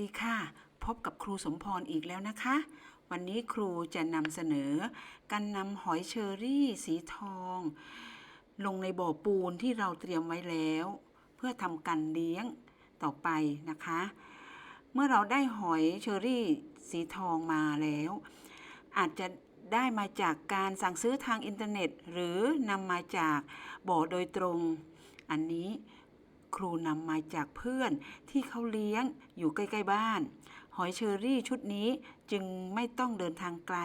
ดีค่ะ พบกับครูสมพรอีกแล้วนะคะ วันนี้ครูจะนำเสนอ การนำหอยเชอรี่สีทอง ลงในบ่อปูนที่เราเตรียมไว้แล้ว เพื่อทำการเลี้ยงต่อไปนะคะ เมื่อเราได้หอยเชอรี่สีทองมาแล้ว อาจจะได้มาจากการสั่งซื้อทางอินเทอร์เน็ต หรือนำมาจากบ่อโดยตรง อันนี้ ครูนำมาจากเพื่อนที่เขาเลี้ยงอยู่ใกล้ๆบ้าน หอยเชอรี่ชุดนี้จึงไม่ต้องเดินทางไกล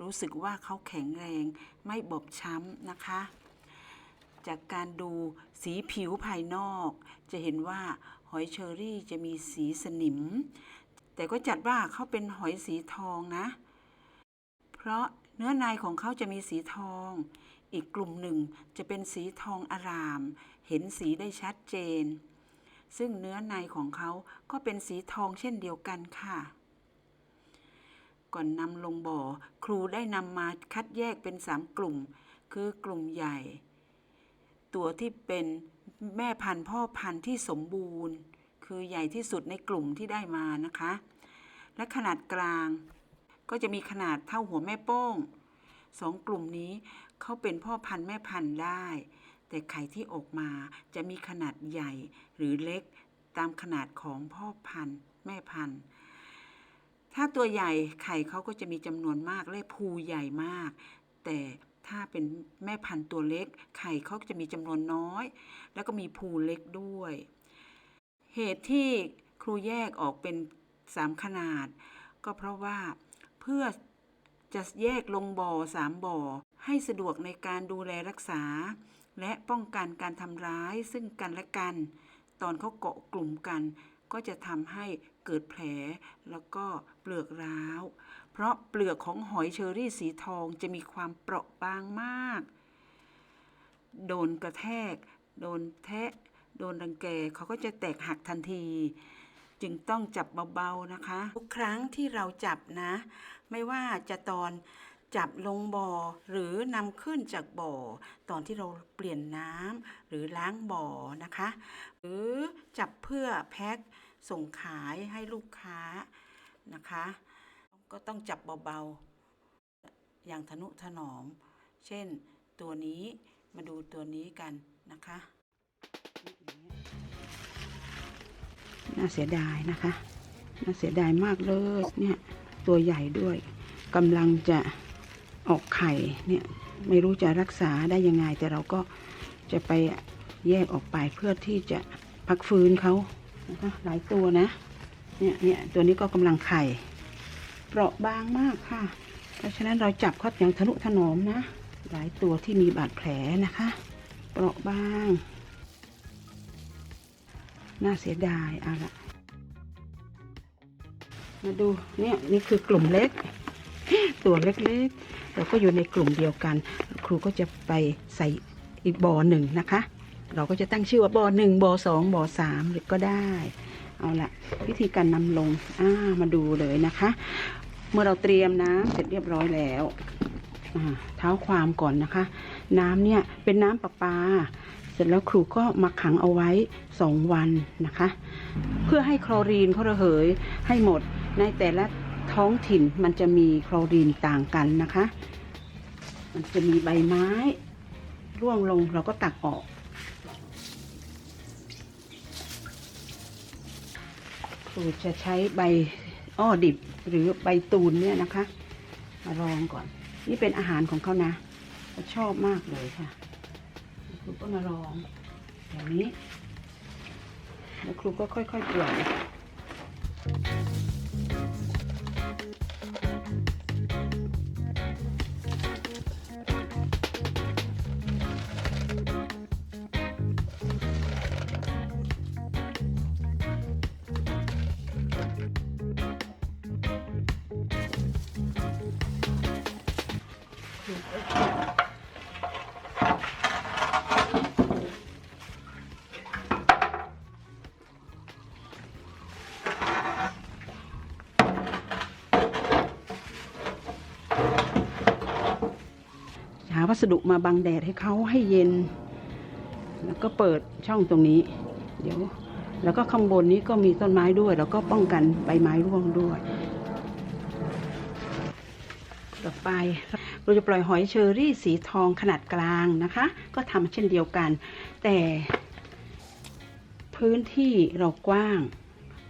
รู้สึกว่าเขาแข็งแรง ไม่บอบช้ำนะคะ จากการดูสีผิวภายนอก จะเห็นว่าหอยเชอรี่จะมีสีสนิม แต่ก็จัดว่าเขาเป็นหอยสีทองนะ เพราะเนื้อในของเขาจะมีสีทอง อีกกลุ่มหนึ่งจะเป็นสีทองอาราม เห็นสีได้ชัดเจน ซึ่งเนื้อในของเขาก็เป็นสีทองเช่นเดียวกันค่ะ ก่อนนำลงบ่อครูได้นำมาคัดแยกเป็นสามกลุ่ม คือกลุ่มใหญ่ ตัวที่เป็นแม่พันธุ์พ่อพันธุ์ที่สมบูรณ์ คือใหญ่ที่สุดในกลุ่มที่ได้มานะคะ และขนาดกลางก็จะมีขนาดเท่าหัวแม่โป้ง สองกลุ่มนี้เขาเป็นพ่อพันธุ์แม่พันธุ์ได้ แต่ไข่ที่ออกมาจะมีขนาดใหญ่หรือเล็กตามขนาดของพ่อพันธุ์แม่พันธุ์ ถ้าตัวใหญ่ไข่เขาก็จะมีจำนวนมากและภูใหญ่มาก แต่ถ้าเป็นแม่พันธุ์ตัวเล็ก ไข่เขาจะมีจำนวนน้อย แล้วก็มีภูเล็กด้วย เหตุที่ครูแยกออกเป็นสามขนาด ก็เพราะว่าเพื่อ จะแยกลงบ่อสามบ่อ ให้สะดวกในการดูแลรักษา และป้องกันการทำร้ายซึ่งกันและกัน ตอนเขาเกาะกลุ่มกัน ก็จะทำให้เกิดแผลแล้วก็เปลือกร้าว เพราะเปลือกของหอยเชอรี่สีทองจะมีความเปราะบางมาก โดนกระแทก โดนแทะ โดนรังแกเขาก็จะแตกหักทันทีจึงต้องจับเบาๆนะคะ ทุกครั้งที่เราจับนะ ไม่ว่าจะตอนจับลงบ่อหรือนำขึ้นจากบ่อ ตอนที่เราเปลี่ยนน้ำหรือล้างบ่อนะคะ หรือจับเพื่อแพ็คส่งขายให้ลูกค้านะคะ ก็ต้องจับเบาๆ อย่างทนุถนอม เช่นตัวนี้มาดูตัวนี้กันนะคะน่าเสียดายนะคะ น่าเสียดายมากเลยเนี่ย ตัวใหญ่ด้วยกำลังจะออกไข่เนี่ยไม่รู้จะรักษาได้ยังไง แต่เราก็จะไปแยกออกไปเพื่อที่จะพักฟื้นเขานะคะหลายตัวนะเนี่ยเนี่ยตัวนี้ก็กำลังไข่เปราะบางมากค่ะ เพราะฉะนั้นเราจับเขาอย่างทะนุถนอมนะ หลายตัวที่มีบาดแผลนะคะ เปราะบาง น่าเสียดายเอาละ มาดูเนี่ยนี่คือกลุ่มเล็ก ตัวเล็กๆเราก็อยู่ในกลุ่มเดียวกัน ครูก็จะไปใส่อีกบ่อหนึ่งนะคะ เราก็จะตั้งชื่อว่าบ่อหนึ่งบ่อสองบ่อสามหรือก็ได้ เอาละวิธีการนำลงอ่ามาดูเลยนะคะ เมื่อเราเตรียมน้ำเสร็จเรียบร้อยแล้วเท้าความก่อนนะคะ น้ำเนี่ยเป็นน้ำประปา เสร็จแล้วครูก็มาขังเอาไว้สองวันนะคะ เพื่อให้คลอรีนเขาระเหยให้หมด ในแต่ละท้องถิ่นมันจะมีคลอรีนต่างกันนะคะ มันจะมีใบไม้ร่วงลงเราก็ตักออก ครูจะใช้ใบอ้อดิบหรือใบตูนเนี่ยนะคะ มารองก่อน นี่เป็นอาหารของเขานะเขาชอบมากเลยค่ะ ครูก็มาลองอย่างนี้ แล้วครูก็ค่อยๆปล่อย หาวัสดุมาบังแดดให้เขาให้เย็น แล้วก็เปิดช่องตรงนี้ เดี๋ยว แล้วก็ข้างบนนี้ก็มีต้นไม้ด้วย แล้วก็ป้องกันใบไม้ร่วงด้วย ต่อไปเราจะปล่อยหอยเชอรี่สีทองขนาดกลางนะคะ ก็ทำเช่นเดียวกัน แต่พื้นที่เรากว้าง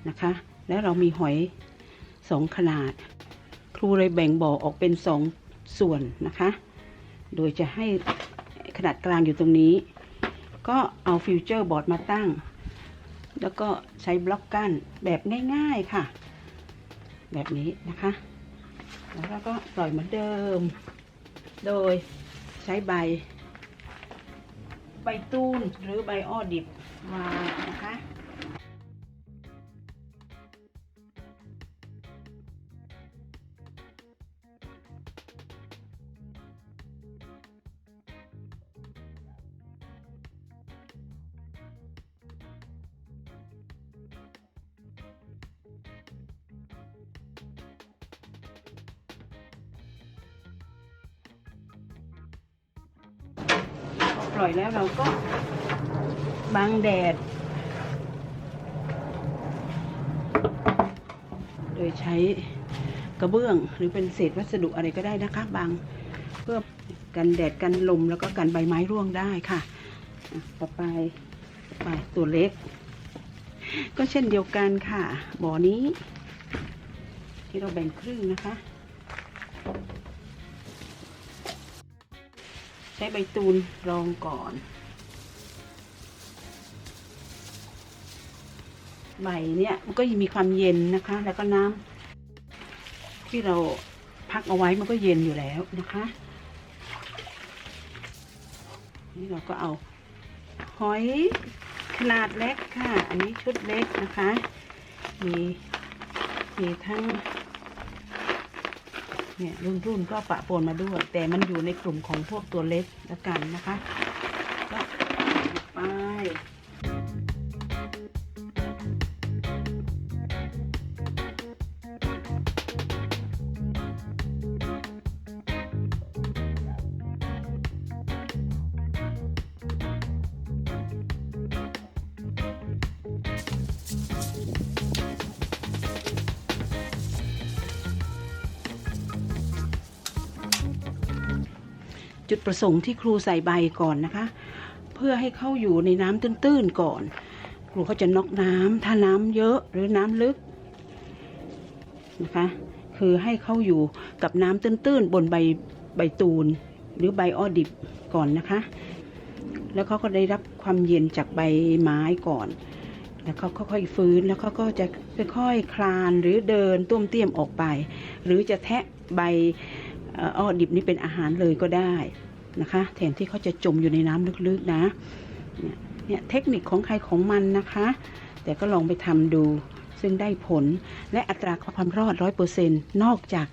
นะคะ และเรามีหอยสองขนาด ครูเลยแบ่งบ่อออกเป็นสองส่วนนะคะ โดยจะให้ขนาดกลางอยู่ตรงนี้ ก็เอาฟิวเจอร์บอร์ดมาตั้ง แล้วก็ใช้บล็อกกั้นแบบง่ายๆค่ะ แบบนี้นะคะ แล้วเราก็ปล่อยเหมือนเดิม โดยใช้ใบ ใบตูนหรือใบอ้อดิบวางนะคะ ปล่อยแล้วเราก็บังแดด โดยใช้กระเบื้องหรือเป็นเศษวัสดุอะไรก็ได้นะคะบังเพื่อกันแดดกันลมแล้วก็กันใบไม้ร่วงได้ค่ะอะ ต่อไปต่อไปตัวเล็ก ก็เช่นเดียวกันค่ะบ่อนี้ ที่เราแบ่งครึ่งนะคะ ช้ใบตูนรองก่อน ใบเนี่ยมันก็ยังมีความเย็นนะคะ แล้วก็น้ำที่เราพักเอาไว้มันก็เย็นอยู่แล้วนะคะ นี่เราก็เอาหอยขนาดเล็กค่ะ อันนี้ชุดเล็กนะคะ มีมีทั้ง เนี่ยรุ่นรุ่นก็ปะปนมาด้วย แต่มันอยู่ในกลุ่มของพวกตัวเล็กแล้วกันนะคะ จุดประสงค์ที่ครูใส่ใบก่อนนะคะ เพื่อให้เข้าอยู่ในน้ำตื้นๆก่อน ครูเขาจะนอกน้ำถ้าน้ำเยอะหรือน้ำลึกนะคะคือให้เข้าอยู่กับน้ำตื้นๆ บนใบใบตูน หรือใบอ้อดิบก่อนนะคะ แล้วเขาก็ได้รับความเย็นจากใบไม้ก่อน แล้วเขาค่อยๆฟื้นแล้วเขาก็จะค่อยๆคลานหรือเดินต้วมเตี้ยมออกไป หรือจะแทะใบ อ้อดิบนี่เป็นอาหารเลยก็ได้นะคะแทนที่เขาจะจมอยู่ในน้ำลึกๆนะเนี่ยเทคนิคของใครของมันนะคะ แต่ก็ลองไปทำดู ซึ่งได้ผลและอัตราความรอดร้อยเปอร์เซ็นนอกจาก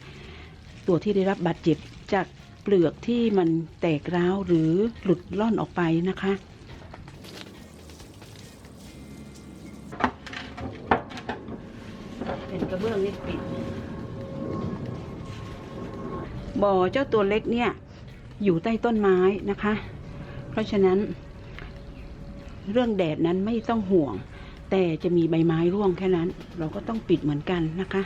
ตัวที่ได้รับบาดเจ็บจากเปลือกที่มันแตกร้าวหรือหลุดล่อนออกไปนะคะ เป็นกระเบื้องนี่ปิด บ่อเจ้าตัวเล็กเนี่ยอยู่ใต้ต้นไม้นะคะ เพราะฉะนั้น เรื่องแดดนั้นไม่ต้องห่วง แต่จะมีใบไม้ร่วงแค่นั้น เราก็ต้องปิดเหมือนกันนะคะ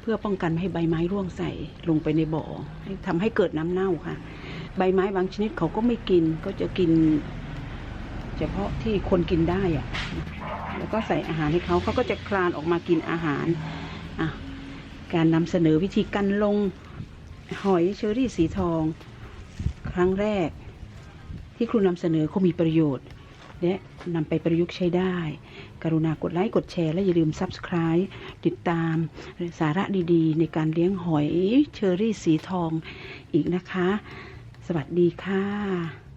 เพื่อป้องกันไม่ให้ใบไม้ร่วงใส่ลงไปในบ่อให้ทำให้เกิดน้ำเน่าค่ะ ใบไม้บางชนิดเขาก็ไม่กินก็จะกิน เฉพาะที่คนกินได้อะแล้วก็ใส่อาหารให้เขาเขาก็จะคลานออกมากินอาหารอะการนำเสนอวิธีการลง หอยเชอรี่สีทอง ครั้งแรก ที่ครูนำเสนอเขามีประโยชน์ และนำไปประยุกต์ใช้ได้ กรุณากดไลค์กดแชร์และอย่าลืม Subscribe ติดตามสาระดีๆ ในการเลี้ยงหอยเชอรี่สีทองอีกนะคะ สวัสดีค่ะ